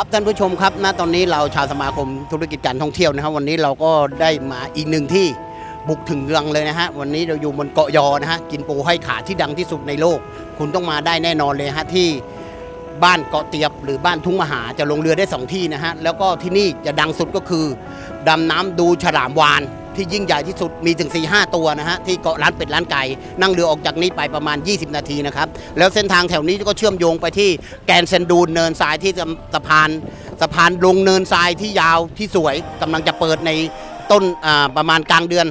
ครับท่านผู้ชมครับณตอนนี้เราชาวสมาคมธุรกิจการท่องเที่ยวนะครับ วันนี้เราก็ได้มาอีกหนึ่งที่บุกถึงเรืองเลยนะฮะวันนี้เราอยู่บนเกาะยอนะฮะกินปูให้ขาที่ดังที่สุดในโลก คุณต้องมาได้แน่นอนเลยฮะที่บ้านเกาะเตียบหรือบ้านทุ่งมหาจะลงเรือได้สองที่นะฮะแล้วก็ที่นี่จะดังสุดก็คือดำน้ำดูฉลามวาน ที่ยิ่งใหญ่ที่สุดมีถึง 4 5 ตัวนะฮะที่เกาะร้านเป็ดร้านไก่นั่งเรือออกจากนี้ไปประมาณ 20 นาทีนะครับแล้วเส้นทางแถวนี้ก็เชื่อมโยงไปที่แกนเซนดูนเนินทรายที่สะพานสะพานลงเนินทรายที่ยาวที่สวยกำลังจะเปิดในต้นประมาณกลางเดือน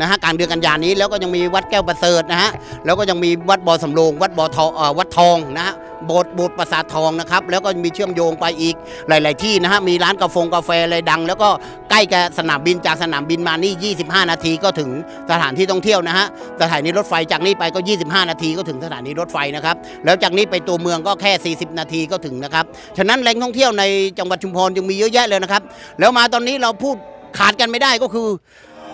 นะฮะกลางเดือนกันยานี้แล้วก็ยังมีวัดแก้วประเสริฐนะฮะแล้วก็ยังมีวัดบ่อสำโรงวัดบ่อทองวัดทองนะฮะโบสถ์โบสถ์ปราสาททองนะครับแล้วก็มีเชื่อมโยงไปอีกหลาย ๆ ที่นะฮะมีร้านกาแฟกาแฟอะไรดัง แล้วก็ใกล้กับสนามบินจากสนามบินมานี่ 25 นาทีก็ถึงสถานที่ท่องเที่ยวนะฮะสถานีรถไฟจากนี้ไปก็ 25 นาทีก็ถึงสถานีรถไฟนะครับแล้วจากนี้ไปตัวเมืองก็แค่ 40 นาทีก็ถึงนะครับฉะนั้นแหล่งท่องเที่ยวในจังหวัดชุมพรยังมีเยอะแยะเลยนะครับแล้วมาตอนนี้เราพูดขาดกันไม่ได้ก็คือ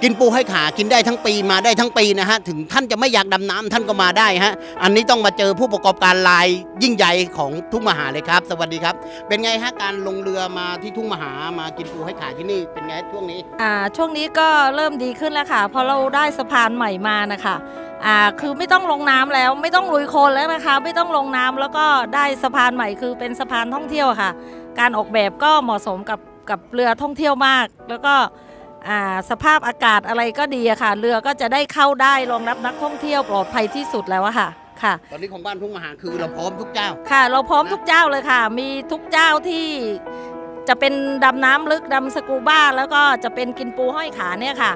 กินปูให้ขากินได้ทั้งปีมาได้ทั้งปีนะฮะถึงท่านจะไม่อยากดำน้ำท่านก็มาได้ฮะอันนี้ต้องมาเจอผู้ประกอบการรายยิ่งใหญ่ของทุ่งมหาเลยครับ สวัสดีครับ เป็นไงฮะการลงเรือมาที่ทุ่งมหามากินปูให้ขาที่นี่เป็นไงช่วงนี้ อ่าช่วงนี้ก็เริ่มดีขึ้นแล้วค่ะ เพราะเราได้สะพานใหม่มานะคะอ่าคือไม่ต้องลงน้ำแล้ว ไม่ต้องลุยโคลนแล้วนะคะ ไม่ต้องลงน้ำแล้วก็ได้สะพานใหม่คือเป็นสะพานท่องเที่ยวค่ะ การออกแบบก็เหมาะสมกับกับเรือท่องเที่ยวมาก แล้วก็ สภาพอากาศอะไรก็ดีอะค่ะ เรือก็จะได้เข้าได้รองรับนักท่องเที่ยวปลอดภัยที่สุดแล้วอะค่ะค่ะตอนนี้ของบ้านทุ่งมหาคือเราพร้อมทุกเจ้าค่ะ เราพร้อมทุกเจ้าเลยค่ะ มีทุกเจ้าที่จะเป็นดำน้ำลึกดำสกูบ้า แล้วก็จะเป็นกินปูห้อยขาเนี่ยค่ะ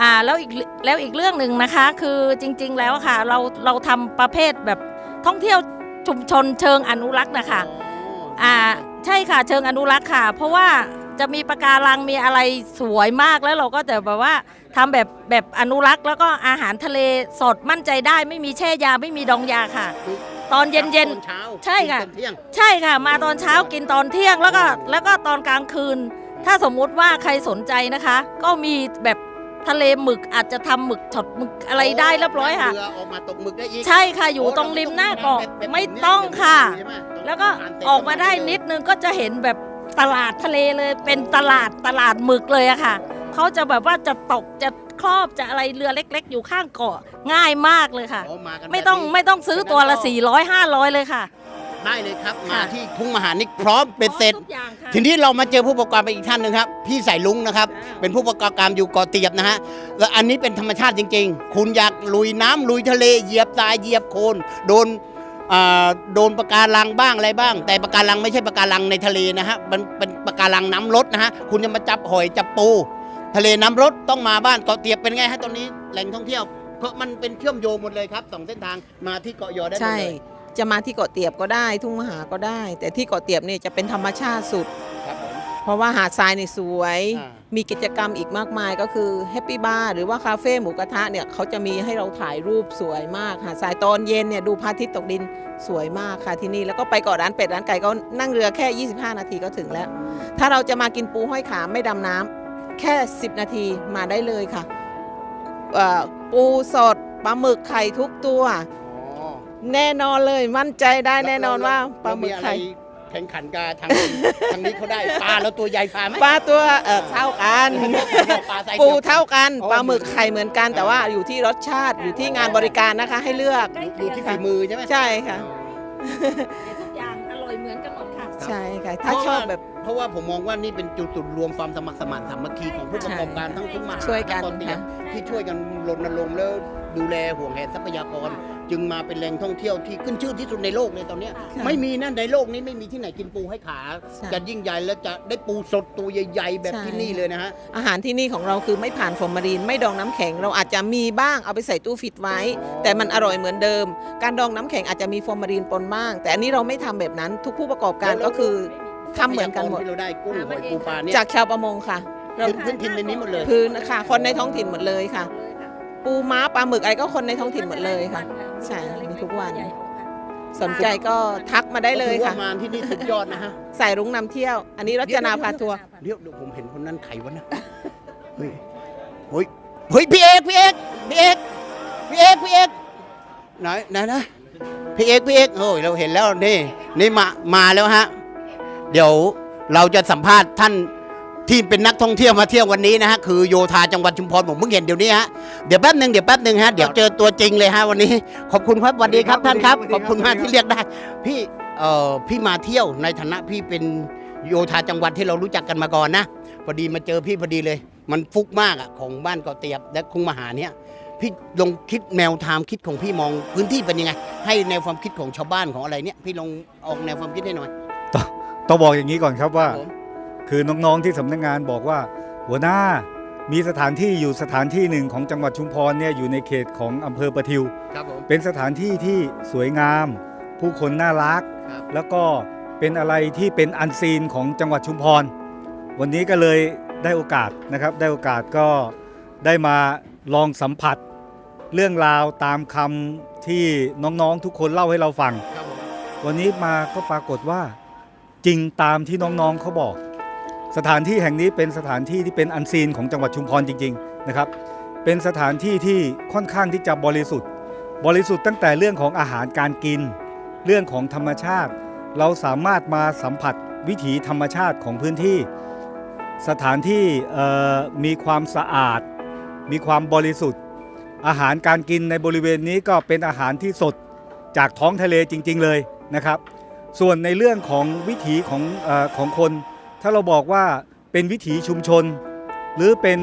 อ่าแล้วอีกแล้วอีกเรื่องหนึ่งนะคะ คือจริง ๆ แล้วค่ะ เราเราทำประเภทแบบท่องเที่ยวชุมชนเชิงอนุรักษ์นะคะอ่าใช่ค่ะเชิงอนุรักษ์ค่ะ เพราะว่า จะมีปะการังมีอะไรสวยมากแล้วเราก็จะแบบว่าทำแบบแบบอนุรักษ์ แล้วก็อาหารทะเลสดมั่นใจได้ ไม่มีแช่ยาไม่มีดองยาค่ะ ตอนเย็นตอนเช้าใช่ค่ะกินตอนเที่ยงใช่ค่ะ มาตอนเช้ากินตอนเที่ยงแล้วก็แล้วก็ตอนกลางคืน ถ้าสมมุติว่าใครสนใจนะคะ ก็มีแบบทะเลหมึกอาจจะทำหมึกช็อตหมึกอะไรได้เรียบร้อยค่ะเรือออกมาตกหมึกได้อีกใช่ค่ะอยู่ตรงริมหน้าเกาะไม่ต้องค่ะ แล้วก็ออกมาได้นิดนึงก็จะเห็นแบบ ตลาดทะเลเลยเป็นตลาดตลาดหมึกเลยอะค่ะเขาจะแบบว่าจะตกจะครอบจะอะไรเรือเล็ก ๆ อยู่ข้างเกาะง่ายมากเลยค่ะอ๋อมากันแบบไม่ต้องนี้ไม่ต้องซื้อตัวละ 400 500 เลยค่ะ ได้เลยครับมาค่ะที่ทุ่งมหานิกพร้อมเป็นเสร็จ ทุกอย่างค่ะ ทีนี้เรามาเจอผู้ประกอบการไปอีกท่านหนึ่งครับ พี่สายลุงนะครับ จ้า เป็นผู้ประกอบการอยู่เกาะเตียบนะฮะและอันนี้เป็นธรรมชาติจริง ๆ คุณอยากลุยน้ำลุยทะเลเหยียบทรายเหยียบโคลนโดนอ่า โดนปะการังบ้างอะไรบ้าง แต่ปะการังไม่ใช่ปะการังในทะเลนะฮะมันเป็นปะการังน้ำลดนะฮะคุณจะมาจับหอยจับปู ทะเลน้ำลดต้องมาบ้านเกาะเตียบเป็นไงฮะตอนนี้แหล่งท่องเที่ยวเพราะมันเป็นเชื่อมโยงหมดเลยครับสองเส้นทางมาที่เกาะยอได้หมดใช่เลยจะมาที่เกาะเตียบก็ได้ ทุ่งมหาก็ได้ แต่ที่เกาะเตียบเนี่ยจะเป็นธรรมชาติสุด ครับผมเพราะว่าหาดทรายนี่สวย อ่า มีกิจกรรมอีกมากมายก็คือแฮปปี้บาร์หรือว่าคาเฟ่หมูกระทะเนี่ยเขาจะมีให้เราถ่ายรูปสวยมากหาดทรายตอนเย็นเนี่ยดูพระอาทิตย์ตกดินสวยมากค่ะที่นี่แล้วก็ไปเกาะร้านเป็ดร้านไก่ก็นั่งเรือแค่ 25 นาทีก็ถึงแล้ว ถ้าเราจะมากินปูห้อยขาไม่ดำน้ำแค่ 10 นาทีมาได้เลยค่ะเอ่อปูสดปลาหมึกไข่ทุกตัวอ๋อแน่นอนเลยมั่นใจได้แน่นอนว่าปลาหมึกไข่เรอะร แข่งขันกับทางทางนี้เขาได้ปลาแล้วตัวใหญ่ฟ้าไหม ปลาตัวเออเท่ากันปลาไซส์ปูเดียวเท่ากันอ๋อปลาหมึกไข่เหมือนกัน แต่ว่าอยู่ที่รสชาติอยู่ที่งานบริการนะคะ ให้เลือกอยู่ที่ฝีมือใช่ไหมใช่ค่ะ ทุกอย่างอร่อยเหมือนกันหมดค่ะ ใช่ค่ะ ถ้าชอบแบบ เพราะว่าผมมองว่านี่เป็นจุดจุดรวมความสมัครสมานสามัคคีของผู้ประกอบการทั้งทุกมหาช่วยกันทั้งตอเตียค่ะ ที่ช่วยกันรณรงค์แล้วดูแลห่วงแหนทรัพยากร จึงมาเป็นแหล่งท่องเที่ยวที่ขึ้นชื่อที่สุดในโลกเลยตอนเนี้ยค่ะไม่มีนะในโลกนี้ไม่มีที่ไหนกินปูให้ขา ใช่จะยิ่งใหญ่และจะได้ปูสดตัวใหญ่ ๆ แบบใช่ ที่นี่เลยนะฮะ อาหารที่นี่ของเราคือไม่ผ่านฟอร์มาลีนไม่ดองน้ำแข็ง เราอาจจะมีบ้างเอาไปใส่ตู้ฟิตไว้อ๋อแต่มันอร่อยเหมือนเดิม การดองน้ำแข็งอาจจะมีฟอร์มาลีนปนบ้าง แต่อันนี้เราไม่ทำแบบนั้นทุกผู้ประกอบการก็คือทำเหมือนกันหมดที่เราได้กุ้งหอยปูปลาเนี่ยจากชาวประมงค่ะพื้นพื้นถิ่นในนี้หมดเลย พื้นค่ะคนในท้องถิ่นหมดเลยค่ะ ปูม้าปลาหมึกอะไรก็คนในท้องถิ่นหมดเลยค่ะ ใช่มีทุกวัน สนใจก็ทักมาได้เลยถือค่ะว่ามาที่นี่สุดยอดนะฮะใส่รุ้งนำเที่ยว อันนี้รจนาพาทัวร์เดี๋ยวเดี๋ยวผมเห็นคนนั้นไขวะนะเฮ้ยเฮ้ยเฮ้ยพี่เอกพี่เอกพี่เอกพี่เอกพี่เอกไหนไหนนะพี่เอกพี่เอกโอ้ยเราเห็นแล้วนี่นี่มามาแล้วฮะ เดี๋ยวเราจะสัมภาษณ์ท่าน ที่เป็นนักท่องเที่ยวมาเที่ยววันนี้นะฮะคือโยธาจังหวัดชุมพรผมเพิ่งเห็นเดี๋ยวนี้ฮะเดี๋ยวแป๊บหนึ่งเดี๋ยวแป๊บหนึ่งฮะเดี๋ยวเจอตัวจริงเลยฮะวันนี้ ขอบคุณครับสวัสดีครับท่านครับ ขอบคุณมากที่เรียกได้ พี่เอ่อพี่มาเที่ยวในฐานะพี่เป็นโยธาจังหวัดที่เรารู้จักกันมาก่อนนะพอดีมาเจอพี่พอดีเลย มันฟุกมากอะของบ้านเกาะเตียบและคุ้งมหาเนี่ยพี่ลองคิดแนวทางคิดของพี่มองพื้นที่เป็นยังไง ให้แนวความคิดของชาวบ้านของอะไรเนี่ยพี่ลองออกแนวความคิดให้หน่อยต้องบอกอย่างนี้ก่อนครับว่าผม คือน้องๆที่สำนักงานบอกว่า หัวหน้ามีสถานที่อยู่สถานที่หนึ่งของจังหวัดชุมพรเนี่ยอยู่ในเขตของอำเภอประทิว ครับผม เป็นสถานที่ที่สวยงาม ผู้คนน่ารัก ครับ แล้วก็เป็นอะไรที่เป็นอันซีนของจังหวัดชุมพร วันนี้ก็เลยได้โอกาสนะครับ ได้โอกาสก็ได้มาลองสัมผัส เรื่องราวตามคำที่น้องๆทุกคนเล่าให้เราฟัง ครับผม วันนี้มาก็ปรากฏว่าจริงตามที่น้องๆเขาบอก สถานที่แห่งนี้เป็นสถานที่ที่เป็นอันซีนของจังหวัดชุมพรจริงๆนะครับ เป็นสถานที่ที่ค่อนข้างที่จะบริสุทธิ์ บริสุทธิ์ตั้งแต่เรื่องของอาหารการกิน เรื่องของธรรมชาติ เราสามารถมาสัมผัสวิถีธรรมชาติของพื้นที่ สถานที่มีความสะอาด มีความบริสุทธิ์ อาหารการกินในบริเวณนี้ก็เป็นอาหารที่สดจากท้องทะเลจริง ๆเลยนะครับ ส่วนในเรื่องของวิถีของอของคน ถ้าเราบอกว่าเป็นวิถีชุมชน หรือเป็น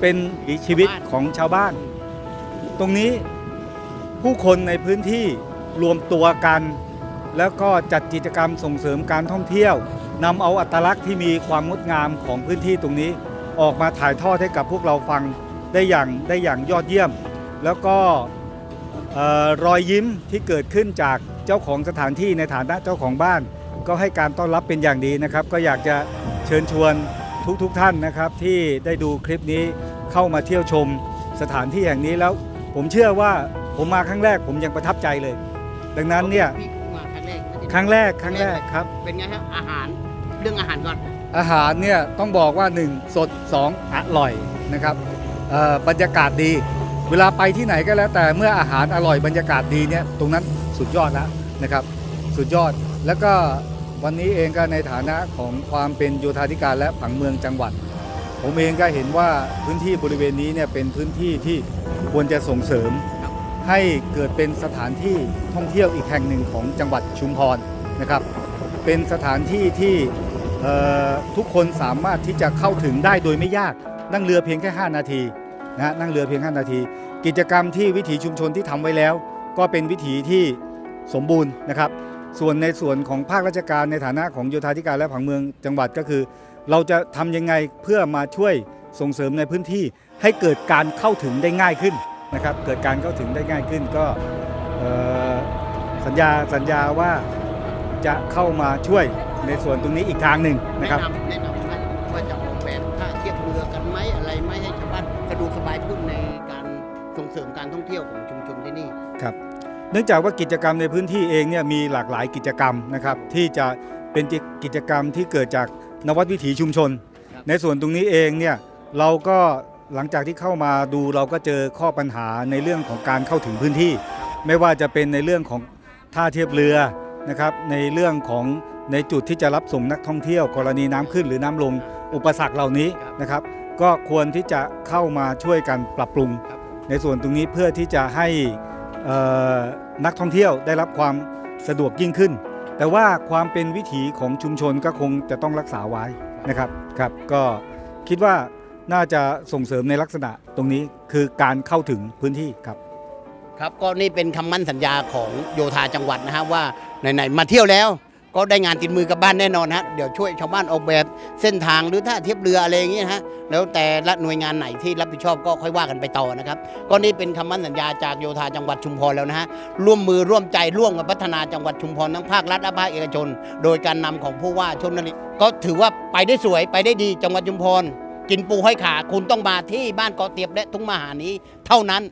เป็นชีวิตของชาวบ้าน ตรงนี้ผู้คนในพื้นที่รวมตัวกัน แล้วก็จัดกิจกรรมส่งเสริมการท่องเที่ยวนำเอาอัตลักษณ์ที่มีความงดงามของพื้นที่ตรงนี้ ออกมาถ่ายทอดให้กับพวกเราฟังได้อย่างได้อย่างยอดเยี่ยม แล้วก็ออรอยยิ้มที่เกิดขึ้นจากเจ้าของสถานที่ในฐานะเจ้าของบ้าน ก็ให้การต้อนรับเป็นอย่างดีนะครับ ก็อยากจะเชิญชวนทุกๆทท่านนะครับ ที่ได้ดูคลิปนี้เข้ามาเที่ยวชมสถานที่แห่งนี้แล้ว ผมเชื่อว่าผมมาครั้งแรก ผมยังประทับใจเลย ดังนั้นเนี่ยพี่มาครั้งแรกไม่ได้ครั้งแรกครั้งแรกครับ เป็นไงฮะอาหารเรื่องอาหารก่อน อาหารเนี่ยต้องบอกว่า 1 สด 2 อร่อยนะครับเอ่อบรรยากาศดี เวลาไปที่ไหนก็แล้ว แต่เมื่ออาหารอร่อยบรรยากาศดีเนี่ยตรงนั้นสุดยอดแล้วนะครับ สุดยอดแล้วก็ วันนี้เองก็ในฐานะของความเป็นโยธาธิการและผังเมืองจังหวัด ผมเองก็เห็นว่าพื้นที่บริเวณนี้เนี่ยเป็นพื้นที่ที่ควรจะส่งเสริม ให้เกิดเป็นสถานที่ท่องเที่ยวอีกแห่งหนึ่งของจังหวัดชุมพรนะครับ เป็นสถานที่ที่ทุกคนสามารถที่จะเข้าถึงได้โดยไม่ยากนั่งเรือเพียงแค่ 5 นาทีนะนั่งเรือเพียง 5 นาที กิจกรรมที่วิถีชุมชนที่ทำไว้แล้ว ก็เป็นวิถีที่สมบูรณ์นะครับ ส่วนในส่วนของภาคราชการในฐานะของโยธาธิการและผังเมืองจังหวัดก็คือ เราจะทำยังไงเพื่อมาช่วยส่งเสริมในพื้นที่ให้เกิดการเข้าถึงได้ง่ายขึ้นนะครับเกิดการเข้าถึงได้ง่ายขึ้นก็สัญญาสัญญาว่าจะเข้ามาช่วยในส่วนตรงนี้อีกทางหนึ่งนะครับแนะนำแนะนำว่าว่าจะออกแบบท่าเทียบเรือกันไหมอะไรไหมให้ชาวบ้านสะดวกสบายขึ้นในการส่งเสริมการท่องเที่ยวของชุมชนที่นี่ครับเนื่องจากว่ากิจกรรมในพื้นที่เองเนี่ยมีหลากหลายกิจกรรมนะครับที่จะเป็นกิจกรรมที่เกิดจากนวัดวิถีชุมชนครับในส่วนตรงนี้เองเนี่ยเราก็หลังจากที่เข้ามาดูเราก็เจอข้อปัญหาในเรื่องของการเข้าถึงพื้นที่ ไม่ว่าจะเป็นในเรื่องของท่าเทียบเรือนะครับในเรื่องของในจุดที่จะรับส่งนักท่องเที่ยว กรณีน้ำขึ้นหรือน้ำลงอุปสรรคเหล่านี้นะครับ ก็ควรที่จะเข้ามาช่วยกันปรับปรุง ในส่วนตรงนี้เพื่อที่จะให้เอ่อ นักท่องเที่ยวได้รับความสะดวกยิ่งขึ้น แต่ว่าความเป็นวิถีของชุมชนก็คงจะต้องรักษาไว้นะครับครับ ก็คิดว่าน่าจะส่งเสริมในลักษณะตรงนี้คือการเข้าถึงพื้นที่ครับ ครับก็นี่เป็นคำมั่นสัญญาของโยธาจังหวัดนะฮะว่าไหนๆมาเที่ยวแล้ว ก็ได้งานติดมือกลับบ้านแน่นอนฮะเดี๋ยวช่วยชาวบ้านออกแบบเส้นทางหรือท่าเทียบเรืออะไรอย่างเงี้ยฮะแล้วแต่ละหน่วยงานไหนที่รับผิดชอบก็ค่อยว่ากันไปต่อนะครับก็นี่เป็นคำมั่นสัญญาจากโยธาจังหวัดชุมพรแล้วนะฮะร่วมมือร่วมใจร่วมกับพัฒนาจังหวัดชุมพรทั้งภาครัฐและภาคเอกชน โดยการนำของผู้ว่าชนนลิก็ถือว่าไปได้สวยไปได้ดีจังหวัดชุมพรกินปูห้อยขาคุณต้องมาที่บ้านเกาะเตียบและทุ่งมหานี้เท่านั้น